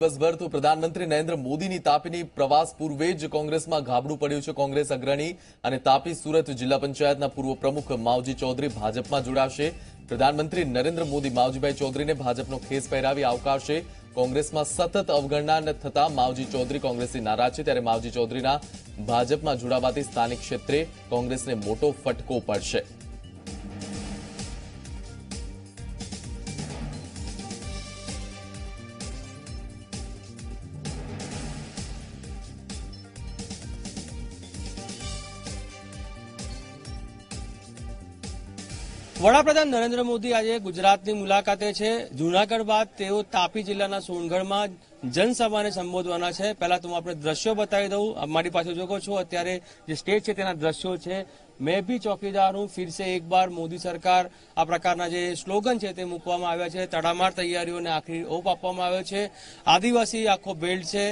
દિવસભર તો પ્રધાનમંત્રી નરેન્દ્ર મોદીની તાપીની પ્રવાસ પૂર્વે જ કોંગ્રેસમાં ગાબડું પડ્યું છે. કોંગ્રેસ અગ્રણી અને તાપી સુરત જિલ્લા પંચાયતના પૂર્વ પ્રમુખ માવજી ચૌધરી ભાજપમાં જોડાશે. પ્રધાનમંત્રી નરેન્દ્ર મોદી માવજીભાઈ ચૌધરીને ભાજપનો ખેસ પહેરાવી આવકારશે. કોંગ્રેસમાં સતત અવગણના થતા માવજી ચૌધરી કોંગ્રેસથી નારાજ છે. ત્યારે માવજી ચૌધરીના ભાજપમાં જોડાવાથી સ્થાનિક ક્ષેત્રે કોંગ્રેસને મોટો ફટકો પડશે. વડાપ્રધાન નરેન્દ્ર મોદી આજે ગુજરાતની મુલાકાતે છે. જૂનાગઢ બાદ તેઓ તાપી જિલ્લાના સોનગઢમાં જનસભાને સંબોધવાના છે. પહેલા તો હું આપણે દ્રશ્યો બતાવી દઉં. મારી પાસે જોગો છો. અત્યારે જે સ્ટેજ છે તેના દ્રશ્યો છે. મેં ભી ચોકીદાર હું. ફિરસે એક બાર મોદી સરકાર આ પ્રકારના જે સ્લોગન છે તે મૂકવામાં આવ્યા છે. તડામાર તૈયારીઓને આખરી ઓપ આપવામાં આવ્યો છે. આદિવાસી આખો બેલ્ટ છે.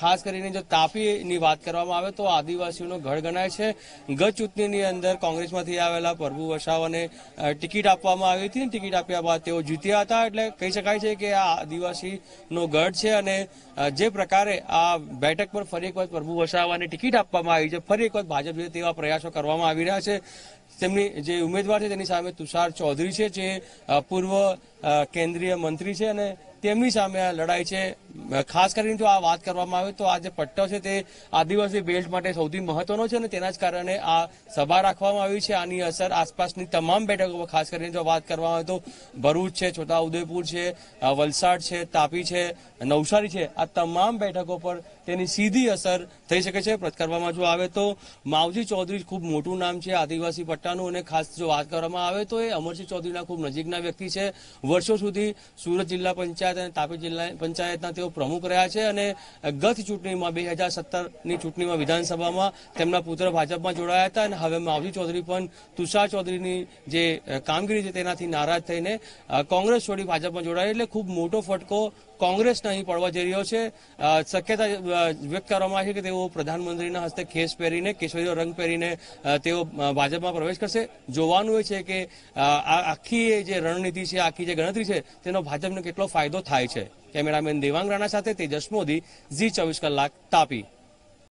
ખાસ કરીને જો તાપીની વાત કરવામાં આવે તો આદિવાસીઓનો ગઢ ગણાય છે. ગત ચૂંટણીની અંદર કોંગ્રેસમાંથી આવેલા પ્રભુ વસાવાને ટિકિટ આપવામાં આવી હતી. ટિકિટ આપ્યા બાદ તેઓ જીત્યા હતા. એટલે કહી શકાય છે કે આ આદિવાસીનો ગઢ છે અને અ, જે પ્રકારે આ બેઠક પર ફરી એક વખત પ્રભુ વસાવાને ટિકિટ આપવામાં આવી છે ફરી એક વખત ભાજપ જોઈએ તેવા પ્રયાસો કરવામાં આવી રહ્યા છે. તેમની જે ઉમેદવાર છે તેની સામે તુષાર ચૌધરી છે જે પૂર્વ કેન્દ્રીય મંત્રી છે અને તેમની સામે આ લડાઈ છે. ખાસ કરીને જો આ વાત કરવામાં આવે તો આ જે પટ્ટો છે તે આદિવાસી બેલ્ટ માટે સૌથી મહત્વનો છે અને તેના જ કારણે આ સભા રાખવામાં આવી છે. આની અસર આસપાસની તમામ બેઠકો પર, ખાસ કરીને જો વાત કરવામાં આવે તો ભરૂચ છે, છોટાઉદેપુર છે વલસાડ છે, તાપી છે, નવસારી છે. આ તમામ બેઠકો પર તેની સીધી અસર થઈ શકે છે. કરવામાં જો આવે તો માવજી ચૌધરી ખૂબ મોટું નામ છે આદિવાસી પટ્ટાનું અને ખાસ જો વાત કરવામાં આવે તો એ અમરસિંહ ચૌધરીના ખૂબ નજીકના વ્યક્તિ છે. વર્ષો સુધી સુરત જિલ્લા પંચાયત અને તાપી જિલ્લા પંચાયતના તેઓ પ્રમુખ રહ્યા છે અને ગત ચૂંટણીમાં બે હજાર સત્તરની ચૂંટણીમાં વિધાનસભામાં તેમના પુત્ર ભાજપમાં જોડાયા હતા અને હવે માવજી ચૌધરી પણ તુષાર ચૌધરીની જે કામગીરી છે તેનાથી નારાજ થઈને કોંગ્રેસ છોડી ભાજપમાં જોડાયા એટલે ખૂબ મોટો ફટકો કોંગ્રેસને અહીં પડવા જઈ રહ્યો છે. શક્યતા વ્યક્ત કરવામાં આવી છે કે તેઓ પ્રધાનમંત્રીના હસ્તે ખેસ પહેરીને કેસરીયો રંગ પહેરીને તેઓ ભાજપમાં પ્રવેશ કરશે. જોવાનું એ છે કે આ આખી જે રણનીતિ છે, આખી જે ગણતરી છે, તેનો ભાજપને કેટલો ફાયદો થાય છે. કેમેરામેન દેવાંગ રાણા સાથે તેજસ મોદી, ઝી ચોવીસ કલાક તાપી.